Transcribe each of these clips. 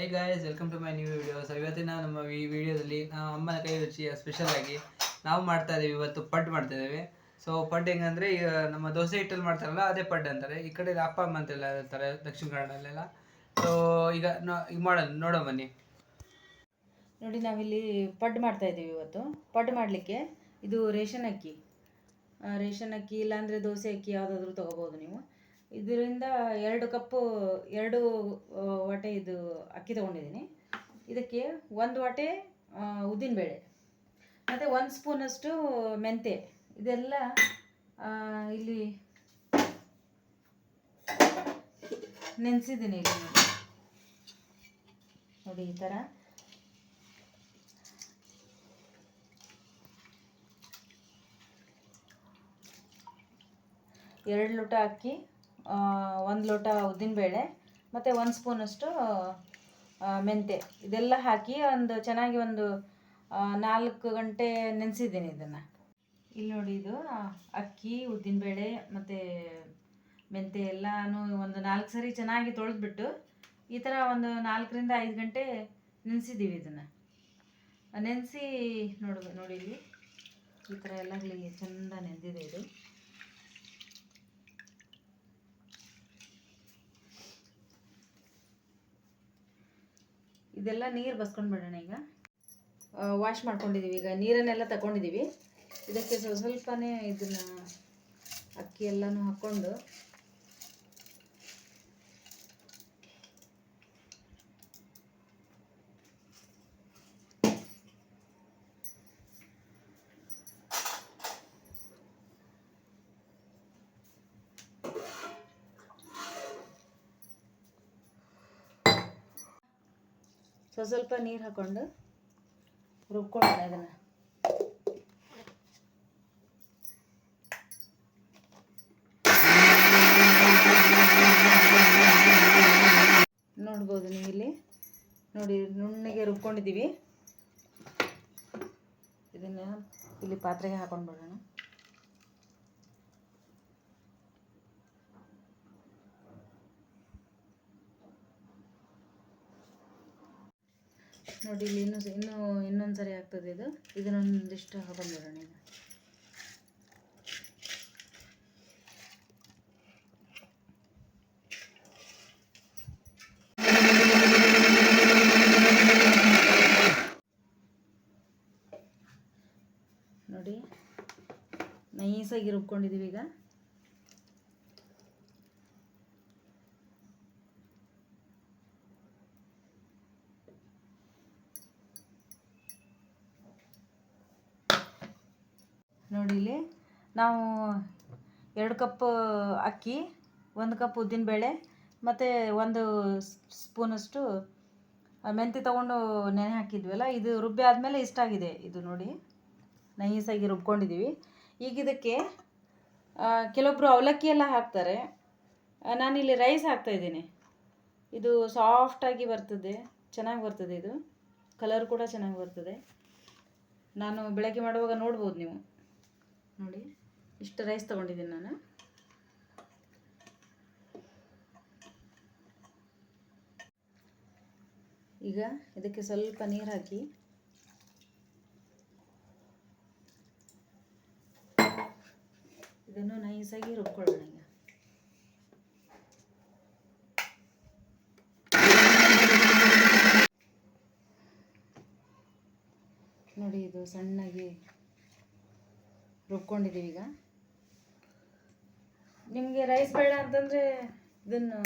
Hey guys welcome to my new video so ಇವತ್ತಿನ ನಮ್ಮ ಈ ವಿಡಿಯೋದಲ್ಲಿ ನಾವು ಅಮ್ಮನ ಕೈ ರುಚಿ ಸ್ಪೆಷಲ್ ಆಗಿ ನಾವು ಮಾಡ್ತಾ ಇದ್ದೀವಿ ಇವತ್ತು ಪಡ್ ಮಾಡ್ತಾ ಇದ್ದೀವಿ ಸೊ ಪಡ್ ಹೆಂಗಂದ್ರೆ ಈಗ ನಮ್ಮ ದೋಸೆ ಹಿಟ್ಟಲ್ಲಿ ಮಾಡ್ತಾರಲ್ಲ, ಅದೇ ಪಡ್ ಅಂತಾರೆ. ಈ ಕಡೆ ಅಪ್ಪ, ಅಮ್ಮ ಅಂತೆಲ್ಲ ಇರ್ತಾರೆ, ದಕ್ಷಿಣ ಕನ್ನಡದಲ್ಲೆಲ್ಲ. ಸೊ ಈಗ ಈಗ ಮಾಡೋಣ ನೋಡೋ ಬನ್ನಿ. ನೋಡಿ, ನಾವಿಲ್ಲಿ ಪಡ್ ಮಾಡ್ತಾ ಇದ್ದೀವಿ ಇವತ್ತು. ಪಡ್ ಮಾಡಲಿಕ್ಕೆ ಇದು ರೇಷನ್ ಅಕ್ಕಿ. ರೇಷನ್ ಅಕ್ಕಿ, ಇಲ್ಲಾಂದರೆ ದೋಸೆ ಅಕ್ಕಿ ಯಾವುದಾದ್ರೂ ತೊಗೋಬೋದು ನೀವು. ಇದರಿಂದ ಎರಡು ಕಪ್ಪು, ಎರಡು ವಾಟೆ ಇದು ಅಕ್ಕಿ ತೊಗೊಂಡಿದ್ದೀನಿ. ಇದಕ್ಕೆ ಒಂದು ವಾಟೆ ಉದ್ದಿನಬೇಳೆ ಮತ್ತು ಒಂದು ಸ್ಪೂನಷ್ಟು ಮೆಂತೆ ಇದೆಲ್ಲ ಇಲ್ಲಿ ನೆನೆಸಿದ್ದೀನಿ ಇಲ್ಲಿ. ನೋಡಿ. ಈ ಥರ ಎರಡು ಲೋಟ ಅಕ್ಕಿ ಒಂದು ಲೋಟ ಉದ್ದಿನಬೇಳೆ ಮತ್ತು ಒಂದು ಸ್ಪೂನಷ್ಟು ಮೆಂತೆ ಇದೆಲ್ಲ ಹಾಕಿ ಒಂದು ಚೆನ್ನಾಗಿ ಒಂದು ನಾಲ್ಕು ಗಂಟೆ ನೆನೆಸಿದ್ದೀನಿ ಇದನ್ನು. ಇಲ್ಲಿ ನೋಡಿ ಇದು ಅಕ್ಕಿ ಉದ್ದಿನಬೇಳೆ ಮತ್ತು ಮೆಂತೆ ಎಲ್ಲನೂ ಒಂದು ನಾಲ್ಕು ಸರಿ ಚೆನ್ನಾಗಿ ತೊಳೆದ್ಬಿಟ್ಟು ಈ ಥರ ಒಂದು ನಾಲ್ಕರಿಂದ ಐದು ಗಂಟೆ ನೆನೆಸಿದ್ದೀವಿ ಇದನ್ನು. ನೆನೆಸಿ ನೋಡ್ಬೇಕು ನೋಡಿ ಇಲ್ಲಿ. ಈ ಥರ ಎಲ್ಲ ಚೆಂದ ನೆಂದಿದೆ ಇದು. ಇದೆಲ್ಲ ನೀರು ಬಸ್ಕೊಂಡು ಬಿಡೋಣ ಈಗ? ವಾಶ್ ಮಾಡ್ಕೊಂಡಿದ್ದೀವಿ ಈಗ. ನೀರನ್ನೆಲ್ಲ ತಗೊಂಡಿದ್ದೀವಿ ಇದಕ್ಕೆ ಸ್ವಲ್ಪ ಸ್ವಲ್ಪನೇ ಇದನ್ನು ಅಕ್ಕಿ ಎಲ್ಲನೂ ಹಾಕ್ಕೊಂಡು ಸ್ವಲ್ಪ ಸ್ವಲ್ಪ ನೀರು ಹಾಕ್ಕೊಂಡು ರುಬ್ಕೊಳ್ಳೋಣ ಇದನ್ನು. ನೋಡ್ಬೋದು ನೀವು ಇಲ್ಲಿ. ನೋಡಿ, ನುಣ್ಣಗೆ ರುಬ್ಕೊಂಡಿದ್ದೀವಿ. ಇದನ್ನು ಇಲ್ಲಿ ಪಾತ್ರೆಗೆ ಹಾಕೊಂಡು ಬಿಡೋಣ ನೋಡಿ ಇಲ್ಲಿ ಇನ್ನೂ ಇನ್ನೂ ಇನ್ನೊಂದು ಸರಿ ಆಗ್ತದೆ ಇದು. ಇದನ್ನೊಂದಿಷ್ಟು ಹಾಕೊಂಡು ಬಿಡೋಣ ಈಗ. ನೋಡಿ, ನೈಸಾಗಿ ರುಬ್ಕೊಂಡಿದ್ದೀವಿ ಈಗ. ನೋಡಿ ಇಲ್ಲಿ ನಾವು ಎರಡು ಕಪ್ ಅಕ್ಕಿ, ಒಂದು ಕಪ್ ಉದ್ದಿನಬೇಳೆ ಮತ್ತು ಒಂದು ಸ್ಪೂನಷ್ಟು ಮೆಂತ್ಯ ತೊಗೊಂಡು ನೆನೆ ಹಾಕಿದ್ವಲ್ಲ, ಇದು ರುಬ್ಬಿ ಆದಮೇಲೆ ಇಷ್ಟಾಗಿದೆ ಇದು ನೋಡಿ. ನೈಸಾಗಿ ರುಬ್ಕೊಂಡಿದ್ದೀವಿ ಈಗ ಇದಕ್ಕೆ ಕೆಲವೊಬ್ಬರು ಅವಲಕ್ಕಿ ಎಲ್ಲ ಹಾಕ್ತಾರೆ. ನಾನಿಲ್ಲಿ ರೈಸ್ ಹಾಕ್ತಾಯಿದ್ದೀನಿ ಇದು ಸಾಫ್ಟಾಗಿ ಬರ್ತದೆ, ಚೆನ್ನಾಗಿ ಬರ್ತದೆ ಇದು. ಕಲರ್ ಕೂಡ ಚೆನ್ನಾಗಿ ಬರ್ತದೆ. ನಾನು ಬೆಳಗ್ಗೆ ಮಾಡುವಾಗ ನೋಡ್ಬೋದು ನೀವು. ನೋಡಿ, ಇಷ್ಟು ರೈಸ್ ತೊಗೊಂಡಿದ್ದೀನಿ ನಾನು. ಈಗ ಇದಕ್ಕೆ ಸ್ವಲ್ಪ ನೀರು ಹಾಕಿ. ಇದನ್ನು ನೈಸಾಗಿ ರುಬ್ಕೊಳ್ಳೋಣ ಈಗ. ನೋಡಿ, ಇದು ಸಣ್ಣಗೆ ರುಬ್ಕೊಂಡಿದ್ದೀವಿ ಈಗ. ನಿಮಗೆ ರೈಸ್ ಬೇಡ ಅಂತಂದರೆ ಇದನ್ನು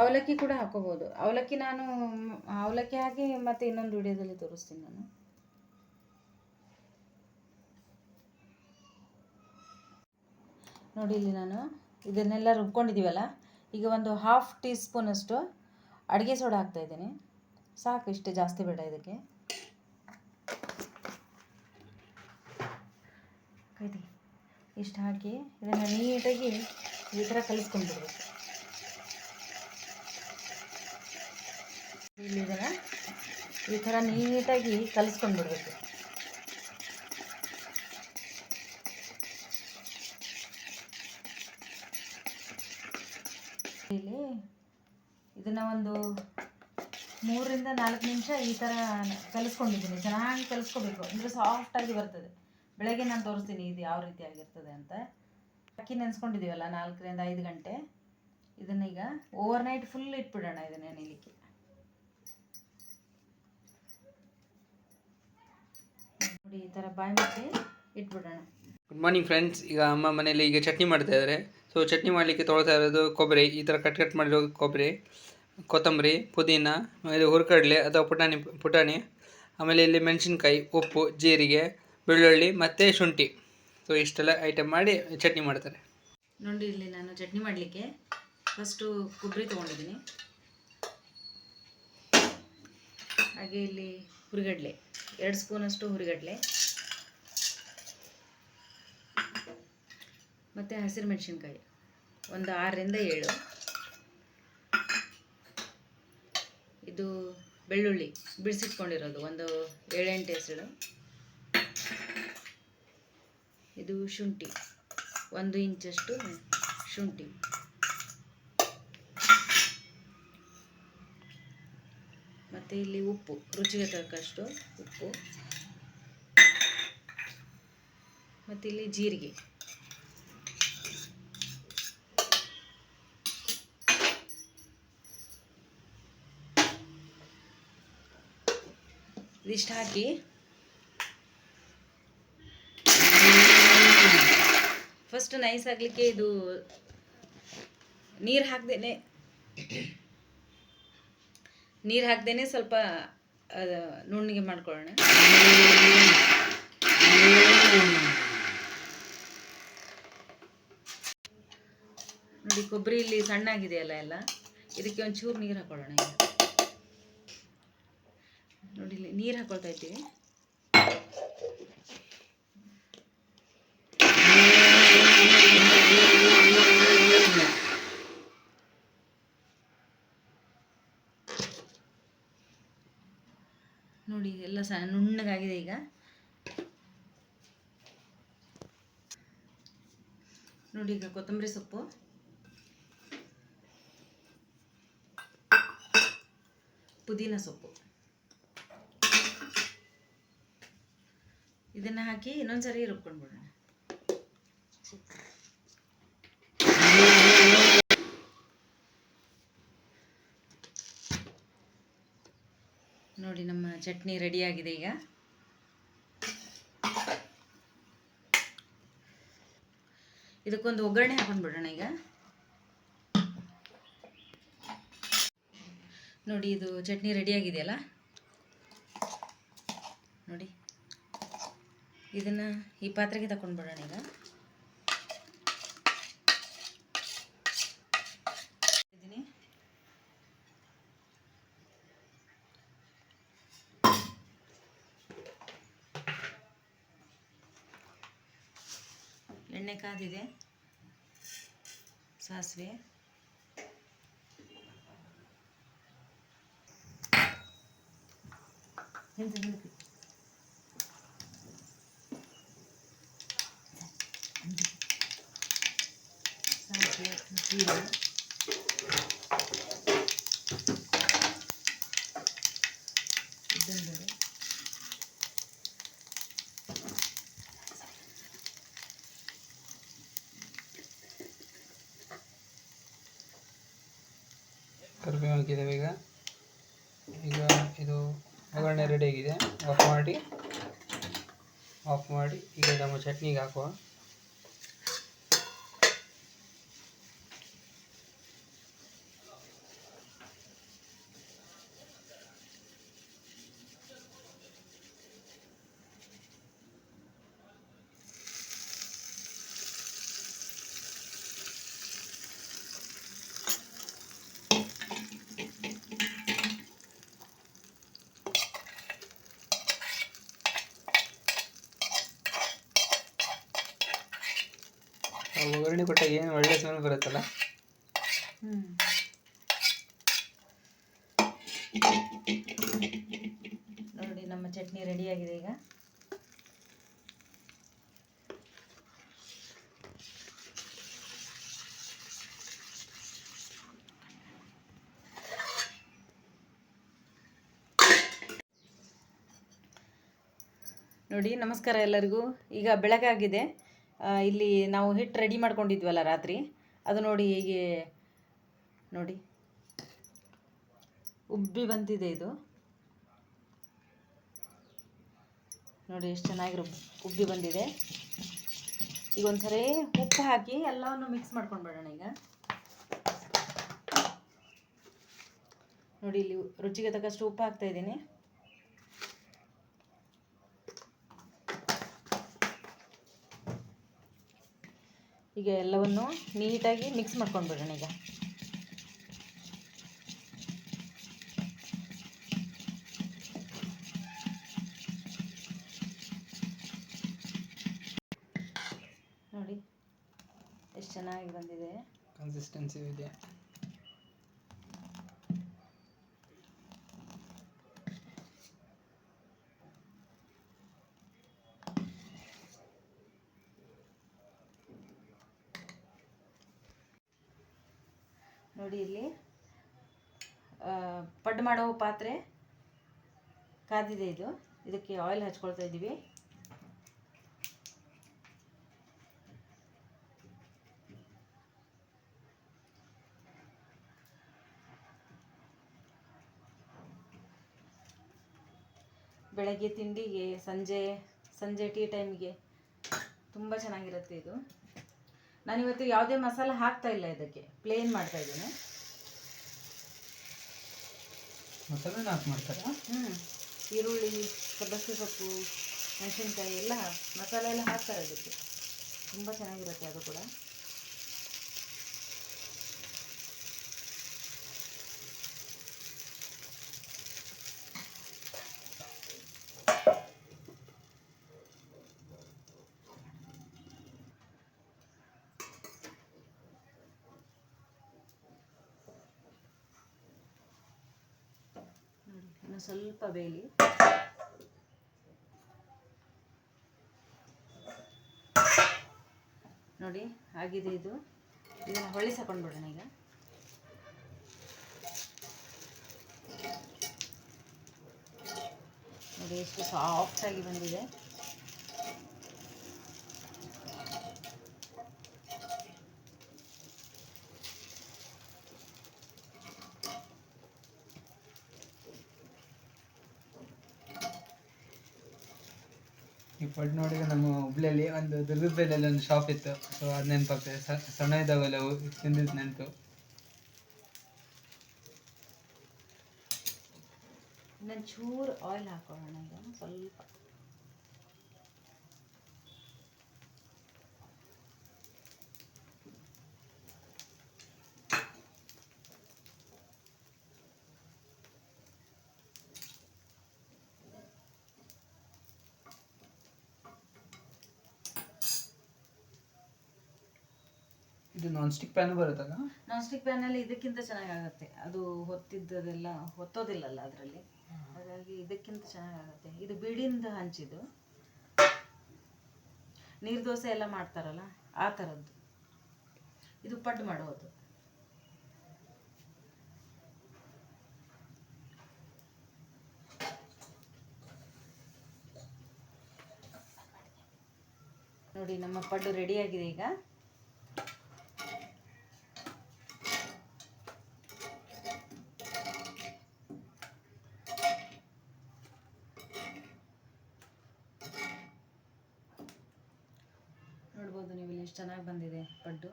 ಅವಲಕ್ಕಿ ಕೂಡ ಹಾಕೋಬೋದು. ಅವಲಕ್ಕಿ ನಾನು, ಅವಲಕ್ಕಿ ಹಾಕಿ ಮತ್ತೆ ಇನ್ನೊಂದು ವಿಡಿಯೋದಲ್ಲಿ ತೋರಿಸ್ತೀನಿ ನಾನು. ನೋಡಿ ಇಲ್ಲಿ ನಾನು ಇದನ್ನೆಲ್ಲ ರುಬ್ಕೊಂಡಿದ್ದೀವಲ್ಲ? ಈಗ ಒಂದು ಹಾಫ್ ಟೀ ಸ್ಪೂನಷ್ಟು ಅಡುಗೆ ಸೋಡಾ ಹಾಕ್ತಾಯಿದ್ದೀನಿ ಸಾಕು, ಇಷ್ಟು ಜಾಸ್ತಿ ಬೇಡ ಇದಕ್ಕೆ. ಕೈದಿ ಇಷ್ಟು ಹಾಕಿ ಇದನ್ನು ನೀಟಾಗಿ ಈ ಥರ ಕಲಿಸ್ಕೊಂಡ್ಬಿಡ್ಬೇಕು. ಇಲ್ಲಿ ಇದನ್ನು ಈ ಥರ ನೀಟಾಗಿ ಕಲಿಸ್ಕೊಂಡ್ಬಿಡ್ಬೇಕು. ಇಲ್ಲಿ ಇದನ್ನು ಒಂದು ಮೂರರಿಂದ ನಾಲ್ಕು ನಿಮಿಷ ಈ ಥರ ಕಲಿಸ್ಕೊಂಡಿದ್ದೀನಿ. ಚೆನ್ನಾಗಿ ಕಲಿಸ್ಕೋಬೇಕು. ಅಂದರೆ ಸಾಫ್ಟಾಗಿ ಬರ್ತದೆ. ಬೆಳಗ್ಗೆ ನಾನು ತೋರಿಸ್ತೀನಿ ಇದು ಯಾವ ರೀತಿ ಆಗಿರ್ತದೆ ಅಂತ. ಅಕ್ಕಿ ನೆನೆಸ್ಕೊಂಡಿದ್ದೀವಲ್ಲ ನಾಲ್ಕರಿಂದ ಐದು ಗಂಟೆ. ಇದನ್ನೀಗ ಓವರ್ ನೈಟ್ ಫುಲ್ ಇಟ್ಬಿಡೋಣ ಇದನ್ನ ನೆನೆಯಲಿಕ್ಕೆ ನೋಡಿ, ಈ ಥರ ಬಾಯಿ ಮುಚ್ಚಿ ಇಟ್ಬಿಡೋಣ. ಗುಡ್ ಮಾರ್ನಿಂಗ್ ಫ್ರೆಂಡ್ಸ್ ಈಗ ಅಮ್ಮ ಮನೇಲಿ ಈಗ ಚಟ್ನಿ ಮಾಡ್ತಾ ಇದ್ದಾರೆ ಸೊ ಚಟ್ನಿ ಮಾಡಲಿಕ್ಕೆ ತೊಳ್ತಾ ಇರೋದು ಕೊಬ್ಬರಿ, ಈ ಥರ ಕಟ್ ಕಟ್ ಮಾಡಿರೋ ಕೊಬ್ಬರಿ, ಕೊತ್ತಂಬರಿ, ಪುದೀನ ಆಮೇಲೆ ಹುರ್ಕಡಲೆ ಅಥವಾ ಪುಟಾಣಿ ಪುಟಾಣಿ. ಆಮೇಲೆ ಇಲ್ಲಿ ಮೆಣಸಿನ್ಕಾಯಿ, ಉಪ್ಪು, ಜೀರಿಗೆ ಬೆಳ್ಳುಳ್ಳಿ ಮತ್ತು ಶುಂಠಿ. ಸೊ ಇಷ್ಟೆಲ್ಲ ಐಟಮ್ ಮಾಡಿ ಚಟ್ನಿ ಮಾಡ್ತಾರೆ. ನೋಡಿ ಇಲ್ಲಿ ನಾನು ಚಟ್ನಿ ಮಾಡಲಿಕ್ಕೆ ಫಸ್ಟು ಕೊಬ್ಬರಿ ತೊಗೊಂಡಿದ್ದೀನಿ. ಹಾಗೆ ಇಲ್ಲಿ ಹುರಿಗಡಲೆ, ಎರಡು ಸ್ಪೂನಷ್ಟು ಹುರಿಗಡಲೆ. ಮತ್ತು ಹಸಿರು ಮೆಣಸಿನ್ಕಾಯಿ, ಒಂದು ಆರರಿಂದ ಏಳು. ಇದು ಬೆಳ್ಳುಳ್ಳಿ ಬಿಡಿಸಿಟ್ಕೊಂಡಿರೋದು ಒಂದು ಏಳೆಂಟು ಹೆಸರು ಇದು ಶುಂಠಿ. ಒಂದು ಇಂಚಷ್ಟು ಶುಂಠಿ. ಮತ್ತು ಇಲ್ಲಿ ಉಪ್ಪು, ರುಚಿಗೆ ತಕ್ಕಷ್ಟು ಉಪ್ಪು. ಮತ್ತು ಇಲ್ಲಿ ಜೀರಿಗೆ. ಇದಿಷ್ಟು ಹಾಕಿ ಫಸ್ಟ್ ನೈಸ್ ಆಗಲಿಕ್ಕೆ ಇದು ನೀರು ಹಾಕ್ದೇನೆ ನೀರು ಹಾಕ್ದೇನೆ ಸ್ವಲ್ಪ ನುಣ್ಣಗೆ ಮಾಡ್ಕೊಳ್ಳೋಣ. ನೋಡಿ, ಕೊಬ್ಬರಿ ಇಲ್ಲಿ ಸಣ್ಣಾಗಿದೆಯಲ್ಲ ಎಲ್ಲ. ಇದಕ್ಕೆ ಒಂಚೂರು ನೀರು ಹಾಕೊಳ್ಳೋಣ ನೋಡಿ ನೀರು ಹಾಕೊಳ್ತಾ ಇದ್ದೀವಿ. ಸ ನುಣ್ಣಗಾಗಿದೆ ಈಗ. ನೋಡಿ ಈಗ ಕೊತ್ತಂಬರಿ ಸೊಪ್ಪು. ಪುದೀನ ಸೊಪ್ಪು. ಇದನ್ನ ಹಾಕಿ ಇನ್ನೊಂದ್ಸರಿ ರುಬ್ಕೊಂಡ್ಬಿಡೋಣ ನೋಡಿ ನಮ್ಮ ಚಟ್ನಿ ರೆಡಿಯಾಗಿದೆ ಈಗ. ಇದಕ್ಕೊಂದು ಒಗ್ಗರಣೆ ಹಾಕೊಂಡ್ಬಿಡೋಣ ಈಗ. ನೋಡಿ, ಇದು ಚಟ್ನಿ ರೆಡಿಯಾಗಿದೆಯಲ್ಲ? ನೋಡಿ. ಇದನ್ನು ಈ ಪಾತ್ರೆಗೆ ತಗೊಂಡ್ಬಿಡೋಣ ಈಗ. ಎಣ್ಣೆ ಕಾದಿದೆ ಸಾಸಿವೆ ಹಿಂದೆ ಹಿಂದೆ ಸಾಸಿವೆ ಜೀರಿಗೆ ಒಗ್ಗರಣೆ ರೆಡಿಯಾಗಿದೆ ಆಫ್ ಮಾಡಿ. ಆಫ್ ಮಾಡಿ. ಈಗ ನಮ್ಮ ಚಟ್ನಿಗೆ ಹಾಕುವ. ಒಗ್ಗರಣೆ ಕೊಟ್ಟಾಗ ಏನು ಒಳ್ಳೆ ಸ್ಮೆಲ್ ಬರುತ್ತಲ್ಲ? ನೋಡಿ, ನಮ್ಮ ಚಟ್ನಿ ರೆಡಿ ಆಗಿದೆ ಈಗ. ನೋಡಿ, ನಮಸ್ಕಾರ ಎಲ್ಲರಿಗೂ. ಈಗ ಬೆಳಗಾಗಿದೆ. ಇಲ್ಲಿ ನಾವು ಹಿಟ್ಟು ರೆಡಿ ಮಾಡ್ಕೊಂಡಿದ್ವಲ್ಲ ರಾತ್ರಿ. ಅದು ನೋಡಿ ಹೇಗೆ, ನೋಡಿ. ಉಬ್ಬಿ ಬಂದಿದೆ ಇದು. ನೋಡಿ ಎಷ್ಟು ಚೆನ್ನಾಗಿ ಉಬ್ಬಿ ಬಂದಿದೆ. ಈಗ ಒಂದ್ಸರಿ ಉಪ್ಪು ಹಾಕಿ ಎಲ್ಲವನ್ನು ಮಿಕ್ಸ್ ಮಾಡ್ಕೊಂಡು ಬಿಡೋಣ ಈಗ. ನೋಡಿ ಇಲ್ಲಿ ರುಚಿಗೆ ತಕ್ಕಷ್ಟು ಉಪ್ಪು ಹಾಕ್ತಾ ಇದ್ದೀನಿ. ಈಗ ಎಲ್ಲವನ್ನು ನೀಟಾಗಿ ಮಿಕ್ಸ್ ಮಾಡ್ಕೊಂಡ್ಬಿಡೋಣ ಈಗ. ನೋಡಿ ಎಷ್ಟು ಚೆನ್ನಾಗಿ ಬಂದಿದೆ. ಕನ್ಸಿಸ್ಟೆನ್ಸಿ ಇದೆ. ನೋಡಿ ಇಲ್ಲಿ. ಪಡ್ ಮಾಡೋ ಪಾತ್ರೆ ಕಾದಿದೆ ಇದು. ಇದಕ್ಕೆ ಆಯಿಲ್ ಹಚ್ಕೊಳ್ತಾ ಇದ್ದೀವಿ. ಬೆಳಗ್ಗೆ ತಿಂಡಿಗೆ ಸಂಜೆ ಸಂಜೆ ಟೀ ಟೈಮ್ಗೆ ತುಂಬ ಚೆನ್ನಾಗಿರುತ್ತೆ ಇದು. ನಾನಿವತ್ತು ಯಾವುದೇ ಮಸಾಲೆ ಹಾಕ್ತಾ ಇಲ್ಲ ಇದಕ್ಕೆ. ಪ್ಲೇನ್ ಮಾಡ್ತಾ ಇದ್ದೀನಿ. ಮಸಾಲೆ ಹಾಕಿ ಮಾಡ್ತಾರಾ? ಹ್ಞೂ ಈರುಳ್ಳಿ ಸಬ್ಬಸಿಗೆ ಸೊಪ್ಪು ಮೆಣಸಿನ್ಕಾಯಿ ಎಲ್ಲ ಮಸಾಲೆ ಎಲ್ಲ ಹಾಕ್ತಾರೆ ಅದಕ್ಕೆ ತುಂಬ ಚೆನ್ನಾಗಿರುತ್ತೆ ಅದು ಕೂಡ. ಸ್ವಲ್ಪ ಬೇಯಲಿ ನೋಡಿ ಆಗಿದೆ ಇದು. ಇದನ್ನು ಹೊಳ್ಳಿ ಬಿಡೋಣ ಈಗ. ನೋಡಿ ಎಷ್ಟು ಸಾಫ್ಟಾಗಿ ಬಂದಿದೆ. ಪಡ್ ನೋಡಿದ್ರೆ ನಮ್ಮ ಹುಬ್ಳಿಯಲ್ಲಿ ಒಂದು ದುರ್ಗದಲ್ಲಿ ಒಂದು ಶಾಪ್ ಇತ್ತು. ಸೊ ಅದು ನೆನಪಾಗ್ತದೆ. ಸಣ್ಣ ಇದ್ದಾವೆಲ್ಲ ತಿಂದಿದ್ದು ನೆನಪು. ಚೂರು ಆಯಿಲ್ ಹಾಕೋಣ ಈಗ ಸ್ವಲ್ಪ ಇದು ನಾನ್ ಸ್ಟಿಕ್ ಪ್ಯಾನ್ ಬರುತ್ತಲ್ಲ? ನಾನ್ ಸ್ಟಿಕ್ ಪ್ಯಾನ್ ಅಲ್ಲಿ ಇದಕ್ಕಿಂತ ಚೆನ್ನಾಗಾಗುತ್ತೆ. ಅದು ಹೊತ್ತಿದ್ದದೆಲ್ಲ, ಹೊತ್ತೋದಿಲ್ಲಲ್ಲ ಅದರಲ್ಲಿ. ಹಾಗಾಗಿ ಇದಕ್ಕಿಂತ ಚೆನ್ನಾಗಾಗುತ್ತೆ. ಇದು ಬಿಡಿಂದ ಹಂಚಿದು ನೀರು ದೋಸೆ ಎಲ್ಲ ಮಾಡ್ತಾರಲ್ಲ, ಆ ಥರದ್ದು ಇದು ಪಡ್ಡು ಮಾಡೋದು. ನೋಡಿ, ನಮ್ಮ ಪಡ್ಡು ರೆಡಿಯಾಗಿದೆ ಈಗ ನೋಡ್ಬೋದು ನೀವು ಇಲ್ಲಿ ಎಷ್ಟು ಚೆನ್ನಾಗಿ ಬಂದಿದೆ ಪಡ್ಡು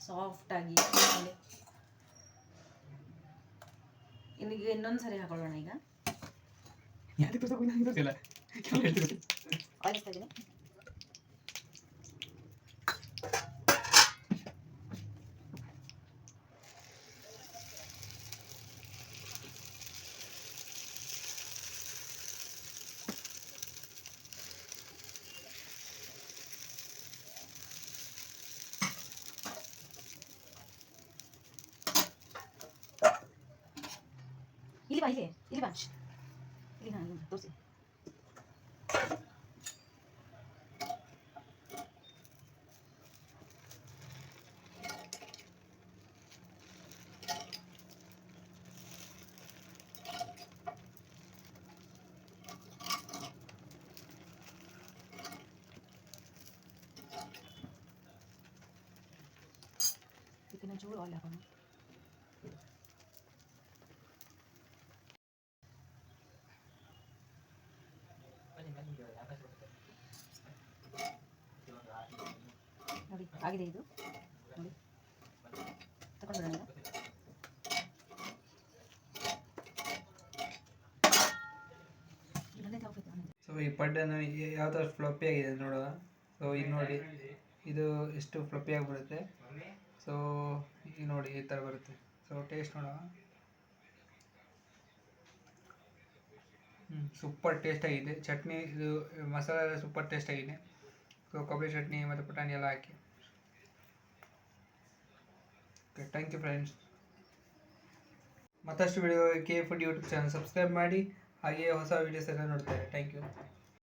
ಸಾಫ್ಟ್ ಆಗಿ ನೋಡಿ ಇನ್ನೀಗ ಇನ್ನೊಂದು ಸರಿ ಹಾಕೊಳ್ಳೋಣ ಈಗ. 봐, 이게. 이리 봐. 이리 봐, 이리 봐. 그냥 저걸 올려봐. ಪಡ್ಡನ್ನು ಯಾವ ಥರ ಫ್ಲಪ್ಪಿ ಆಗಿದೆ ನೋಡುವ ಸೊ ಇದು ನೋಡಿ, ಇದು ಎಷ್ಟು ಫ್ಲಪ್ಪಿ ಆಗಿ ಬರುತ್ತೆ ಸೊ ನೋಡಿ, ಈ ಥರ ಬರುತ್ತೆ. ಸೊ ಟೇಸ್ಟ್ ನೋಡುವ ಹ್ಞೂ ಸೂಪರ್ ಟೇಸ್ಟ್ ಆಗಿದೆ. ಚಟ್ನಿ, ಇದು ಮಸಾಲೆ ಸೂಪರ್ ಟೇಸ್ಟ್ ಆಗಿದೆ. ಸೊ ಕೊಬ್ಬರಿ ಚಟ್ನಿ ಮತ್ತು ಪುಟಾಣಿ ಎಲ್ಲ ಹಾಕಿ. ಓಕೆ ಥ್ಯಾಂಕ್ ಯು ಫ್ರೆಂಡ್ಸ್ ಮತ್ತಷ್ಟು ವಿಡಿಯೋಕ್ಕೆ ಫುಡ್ ಯೂಟ್ಯೂಬ್ ಚಾನಲ್ ಸಬ್ಸ್ಕ್ರೈಬ್ ಮಾಡಿ, ಹಾಗೆಯೇ ಹೊಸ ವೀಡಿಯೋಸ್ ಎಲ್ಲ ನೋಡ್ತಾರೆ. Thank you